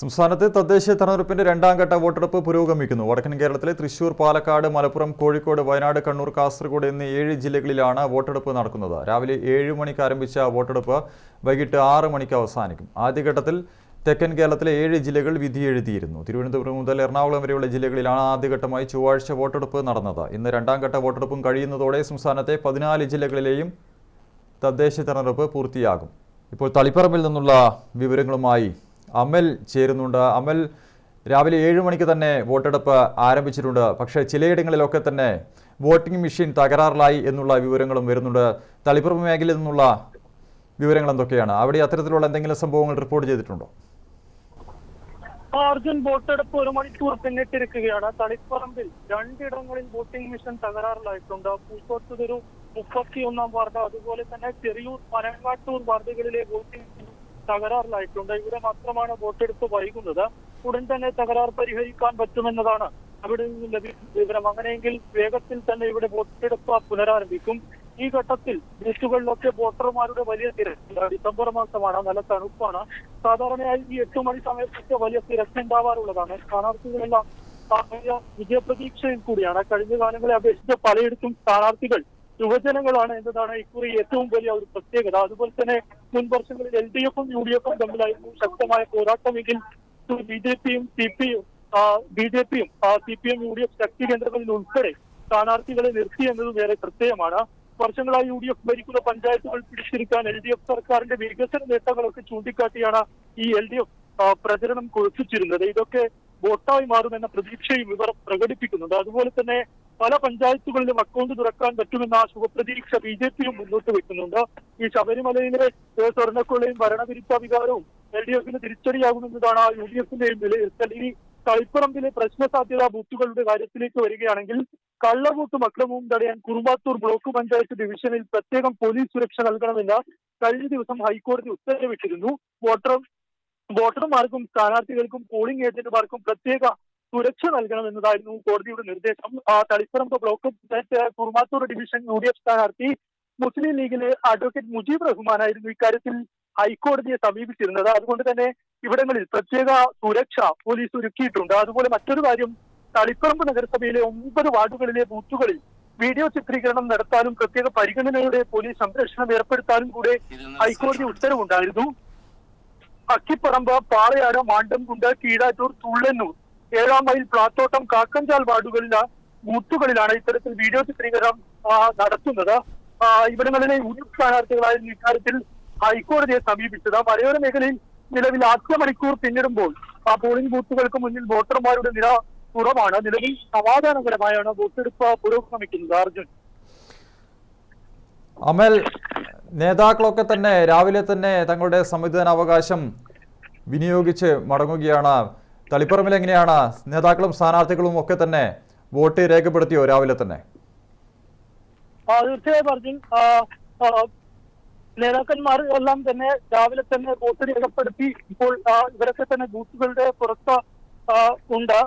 സംസ്ഥാനത്ത് തദ്ദേശ തെരഞ്ഞെടുപ്പിന്റെ രണ്ടാം ഘട്ട വോട്ടെടുപ്പ് പുരോഗമിക്കുന്നു. വടക്കൻ കേരളത്തിലെ തൃശൂർ പാലക്കാട് മലപ്പുറം കോഴിക്കോട് വയനാട് കണ്ണൂർ കാസർഗോഡ് എന്നീ ഏഴ് ജില്ലകളിലാണ് വോട്ടെടുപ്പ് നടക്കുന്നത്. രാവിലെ ഏഴ് മണിക്ക് ആരംഭിച്ച വോട്ടെടുപ്പ് വൈകിട്ട് ആറ് മണിക്ക് അവസാനിക്കും. ആദ്യഘട്ടത്തിൽ തെക്കൻ കേരളത്തിലെ ഏഴ് ജില്ലകൾ വിധി എഴുതിയിരുന്നു. തിരുവനന്തപുരം മുതൽ എറണാകുളം വരെയുള്ള ജില്ലകളിലാണ് ആദ്യഘട്ടമായി ചൊവ്വാഴ്ച വോട്ടെടുപ്പ് നടന്നത്. ഇന്ന് രണ്ടാം ഘട്ട വോട്ടെടുപ്പും കഴിയുന്നതോടെ സംസ്ഥാനത്തെ പതിനാല് ജില്ലകളിലെയും തദ്ദേശ തെരഞ്ഞെടുപ്പ് പൂർത്തിയാകും. ഇപ്പോൾ തളിപ്പറമ്പിൽ നിന്നുള്ള വിവരങ്ങളുമായി അമൽ ചേരുന്നുണ്ട്. അമൽ രാവിലെ ഏഴ് മണിക്ക് തന്നെ വോട്ടെടുപ്പ് ആരംഭിച്ചിട്ടുണ്ട്. പക്ഷേ ചിലയിടങ്ങളിലൊക്കെ തന്നെ വോട്ടിംഗ് മെഷീൻ തകരാറിലായി എന്നുള്ള വിവരങ്ങളും വരുന്നുണ്ട്. തളിപ്പുറം മേഖലയിൽ നിന്നുള്ള വിവരങ്ങൾ എന്തൊക്കെയാണ്? അവിടെ അത്തരത്തിലുള്ള എന്തെങ്കിലും സംഭവങ്ങൾ റിപ്പോർട്ട് ചെയ്തിട്ടുണ്ടോ? അർജുൻ വോട്ടെടുപ്പ് ഒരു മണിക്കൂർ പിന്നിട്ടിരിക്കുകയാണ്. തളിപ്പറമ്പിൽ രണ്ടിടങ്ങളിൽ വോട്ടിംഗ് മെഷീൻ തകരാറിലായിട്ടുണ്ട്. പൂക്കോട്ടുതൊരു മുപ്പത്തിയൊന്നാം വാർഡ് അതുപോലെ തന്നെ ചെറിയൂർ പനങ്ങാട്ടൂർ വാർഡുകളിലെ വോട്ടിംഗ് തകരാറിലായിട്ടുണ്ട്. ഇവിടെ മാത്രമാണ് വോട്ടെടുപ്പ് വൈകുന്നത്. ഉടൻ തന്നെ തകരാർ പരിഹരിക്കാൻ പറ്റുമെന്നതാണ് അവിടെ നിന്ന് ലഭിക്കുന്ന വിവരം. അങ്ങനെയെങ്കിൽ വേഗത്തിൽ തന്നെ ഇവിടെ വോട്ടെടുപ്പ് പുനരാരംഭിക്കും. ഈ ഘട്ടത്തിൽ ബൂത്തുകളിലൊക്കെ വോട്ടർമാരുടെ വലിയ തിരക്ക് ഡിസംബർ മാസമാണ്. നല്ല തണുപ്പാണ്. സാധാരണയായി ഈ എട്ട് മണി സമയത്തൊക്കെ വലിയ തിരക്കുണ്ടാവാറുള്ളതാണ്. സ്ഥാനാർത്ഥികളെല്ലാം സാമാന്യ വിജയപ്രതീക്ഷയിൽ കൂടിയാണ്. കഴിഞ്ഞ കാലങ്ങളെ അപേക്ഷിച്ച് പലയിടത്തും സ്ഥാനാർത്ഥികൾ യുവജനങ്ങളാണ് എന്നതാണ് ഇക്കുറി ഏറ്റവും വലിയ ഒരു പ്രത്യേകത. അതുപോലെ തന്നെ മുൻ വർഷങ്ങളിൽ എൽ ഡി എഫും യു ഡി എഫും തമ്മിലായിരുന്നു ശക്തമായ പോരാട്ടമെങ്കിൽ ബി ജെ പിയും സി പി ബി ജെ പിയും C P M U D F ശക്തി കേന്ദ്രങ്ങളിൽ ഉൾപ്പെടെ സ്ഥാനാർത്ഥികളെ നിർത്തി എന്നതും ഏറെ പ്രത്യയമാണ് വർഷങ്ങളായി യു ഡി എഫ് ഭരിക്കുന്ന പഞ്ചായത്തുകൾ പിടിച്ചിരിക്കാൻ എൽ ഡി എഫ് സർക്കാരിന്റെ വികസന നേട്ടങ്ങളൊക്കെ ചൂണ്ടിക്കാട്ടിയാണ് ഈ എൽ ഡി എഫ് പ്രചരണം കൊഴുപ്പിച്ചിരുന്നത് ഇതൊക്കെ വോട്ടായി മാറുമെന്ന പ്രതീക്ഷയും ഇവർ പ്രകടിപ്പിക്കുന്നുണ്ട്. അതുപോലെ തന്നെ പല പഞ്ചായത്തുകളിലും അക്കൗണ്ട് തുറക്കാൻ പറ്റുമെന്ന ശുഭപ്രതീക്ഷ ബി ജെ പിയും മുന്നോട്ട് വെക്കുന്നുണ്ട്. ഈ ശബരിമലയിലെ സ്വർണക്കൊള്ളയും ഭരണവിരുദ്ധ വികാരവും എൽ ഡി എഫിന് തിരിച്ചടിയാകുമെന്നതാണ് യു ഡി എഫിന്റെയും വിലയിരുത്തൽ ഇനി തളിപ്പറമ്പിലെ പ്രശ്ന സാധ്യതാ ബൂത്തുകളുടെ കാര്യത്തിലേക്ക് വരികയാണെങ്കിൽ കള്ളവോട്ടും അക്രമവും തടയാൻ കുറുമ്പാത്തൂർ ബ്ലോക്ക് പഞ്ചായത്ത് ഡിവിഷനിൽ പ്രത്യേകം പോലീസ് സുരക്ഷ നൽകണമെന്ന് കഴിഞ്ഞ ദിവസം ഹൈക്കോടതി ഉത്തരവിട്ടിരുന്നു. വോട്ടർ വോട്ടർമാർക്കും സ്ഥാനാർത്ഥികൾക്കും പോളിംഗ് ഏജന്റുമാർക്കും പ്രത്യേക സുരക്ഷ നൽകണം എന്നതായിരുന്നു കോടതിയുടെ നിർദ്ദേശം. Taliparamba block panchayat Kurumathur division U D F സ്ഥാനാർത്ഥി മുസ്ലിം ലീഗിലെ അഡ്വക്കേറ്റ് മുജീബ് റഹ്മാനായിരുന്നു ഇക്കാര്യത്തിൽ ഹൈക്കോടതിയെ സമീപിച്ചിരുന്നത്. അതുകൊണ്ട് തന്നെ ഇവിടങ്ങളിൽ പ്രത്യേക സുരക്ഷ പോലീസ് ഒരുക്കിയിട്ടുണ്ട്. അതുപോലെ മറ്റൊരു കാര്യം തളിപ്പറമ്പ് നഗരസഭയിലെ ഒമ്പത് വാർഡുകളിലെ ബൂത്തുകളിൽ വീഡിയോ ചിത്രീകരണം നടത്താനും പ്രത്യേക പരിഗണനയുടെ പോലീസ് സംരക്ഷണം ഏർപ്പെടുത്താനും കൂടെ ഹൈക്കോടതി ഉത്തരവുണ്ടായിരുന്നു. അക്കിപ്പറമ്പ് പാറയാട് മാണ്ടംകുണ്ട് കീഴാറ്റൂർ തുള്ളന്നൂർ ഏഴാം മൈൽ പ്ലാത്തോട്ടം കാക്കഞ്ചാൽ വാർഡുകളിലെ ബൂത്തുകളിലാണ് ഇത്തരത്തിൽ വീഡിയോ ചിത്രീകരണം നടത്തുന്നത്. ഇവിടങ്ങളിലെ യു സ്ഥാനാർത്ഥികളായിരുന്നു ഇക്കാര്യത്തിൽ ഹൈക്കോടതിയെ സമീപിച്ചത്. മലയോര മേഖലയിൽ നിലവിൽ ആദ്യ മണിക്കൂർ പിന്നിടുമ്പോൾ ആ പോളിംഗ് ബൂത്തുകൾക്ക് മുന്നിൽ വോട്ടർമാരുടെ നില കുറവാണ്. നിലവിൽ സമാധാനപരമായാണ് വോട്ടെടുപ്പ് പുരോഗമിക്കുന്നത്. അർജുൻ. അമൽ നേതാക്കളൊക്കെ തന്നെ രാവിലെ തന്നെ തങ്ങളുടെ സംവിധാനാവകാശം വിനിയോഗിച്ച് മടങ്ങുകയാണ്. തളിപ്പറമ്പിൽ എങ്ങനെയാണ് നേതാക്കളും സ്ഥാനാർത്ഥികളും ഒക്കെ തന്നെ വോട്ട് രേഖപ്പെടുത്തിയോ രാവിലെ തന്നെ? തീർച്ചയായും നേതാക്കന്മാർ എല്ലാം തന്നെ രാവിലെ തന്നെ വോട്ട് രേഖപ്പെടുത്തി ഇപ്പോൾ ഇവരൊക്കെ തന്നെ ബൂത്തുകളുടെ പുറത്ത് ഉണ്ട്.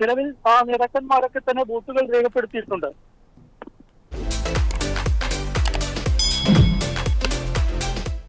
നിലവിൽ ആ നേതാക്കന്മാരൊക്കെ തന്നെ ബൂത്തുകൾ രേഖപ്പെടുത്തിയിട്ടുണ്ട്.